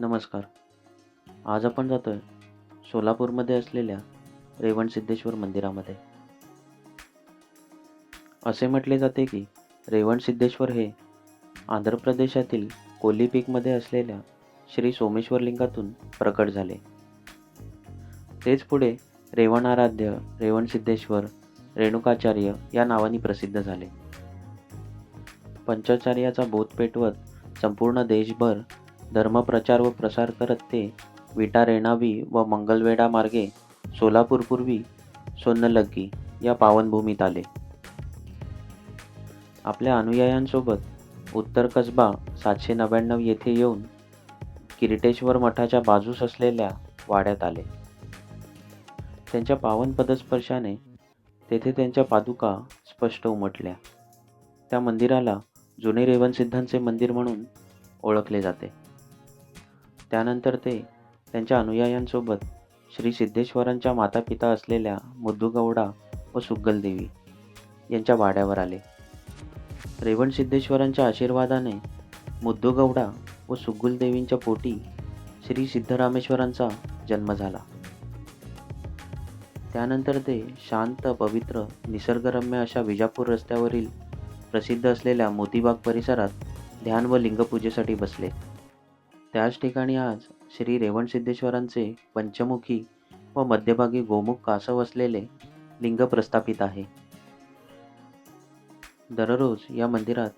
नमस्कार. आज आपण जातोय सोलापूरमध्ये असलेल्या रेवणसिद्धेश्वर मंदिरामध्ये. असे म्हटले जाते की रेवणसिद्धेश्वर हे आंध्र प्रदेशातील कोलीपीकमध्ये असलेल्या श्री सोमेश्वर लिंगातून प्रकट झाले. तेच पुढे रेवणाराध्य रेवणसिद्धेश्वर रेणुकाचार्य या नावाने प्रसिद्ध झाले. पंचाचार्याचा बोध पेटवत संपूर्ण देशभर धर्मप्रचार व प्रसार करत ते विटा रेणावी व मंगलवेढा मार्गे सोलापूरपूर्वी सोन्नलग्गी या पावनभूमीत आले. आपल्या अनुयायांसोबत उत्तर कसबा सातशे नव्याण्णव येथे येऊन किरीटेश्वर मठाच्या बाजूस असलेल्या वाड्यात आले. त्यांच्या पावन पदस्पर्शाने तेथे त्यांच्या पादुका स्पष्ट उमटल्या. त्या मंदिराला जुने रेवणसिद्धांचे मंदिर म्हणून ओळखले जाते. त्यानंतर ते त्यांच्या अनुयायांसोबत श्री सिद्धेश्वरांच्या मातापिता असलेल्या मुद्दुगौडा व सुग्गलदेवी यांच्या वाड्यावर आले. रेवण सिद्धेश्वरांच्या आशीर्वादाने मुद्दुगौडा व सुग्गुलदेवींच्या पोटी श्री सिद्धरामेश्वरांचा जन्म झाला. त्यानंतर ते शांत पवित्र निसर्गरम्य अशा विजापूर रस्त्यावरील प्रसिद्ध असलेल्या मोतीबाग परिसरात ध्यान व लिंगपूजेसाठी बसले. त्याच ठिकाणी आज श्री रेवणसिद्धेश्वरांचे पंचमुखी व मध्यभागी गोमुख कासव असलेले लिंग प्रस्थापित आहे. दररोज या मंदिरात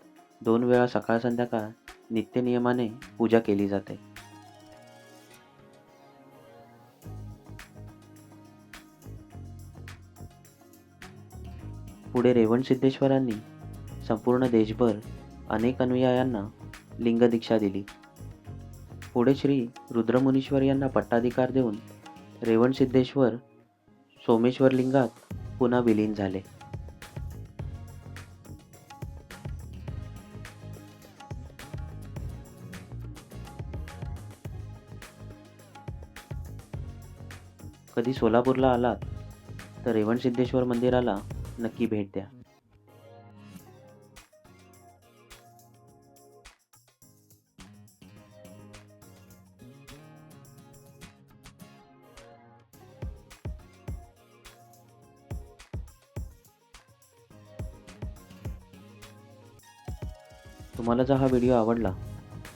दोन वेळा सकाळ संध्याकाळ नित्यनियमाने पूजा केली जाते. पुढे रेवणसिद्धेश्वरांनी संपूर्ण देशभर अनेक अनुयायांना लिंगदीक्षा दिली. पुढे श्री रुद्रमुनीश्वर यांना पट्टाधिकार देऊन रेवणसिद्धेश्वर सोमेश्वर लिंगात पुन्हा विलीन झाले. कधी सोलापूरला आलात तर रेवणसिद्धेश्वर मंदिराला नक्की भेट द्या. तुम्हाला जर हा व्हिडिओ आवडला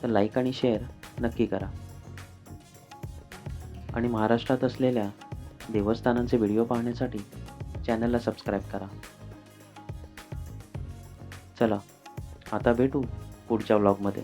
तर लाईक आणि शेअर नक्की करा. आणि महाराष्ट्रात असलेल्या देवस्थानांचे व्हिडिओ पाहण्यासाठी चॅनलला सबस्क्राईब करा. चला आता भेटू पुढच्या व्लॉगमध्ये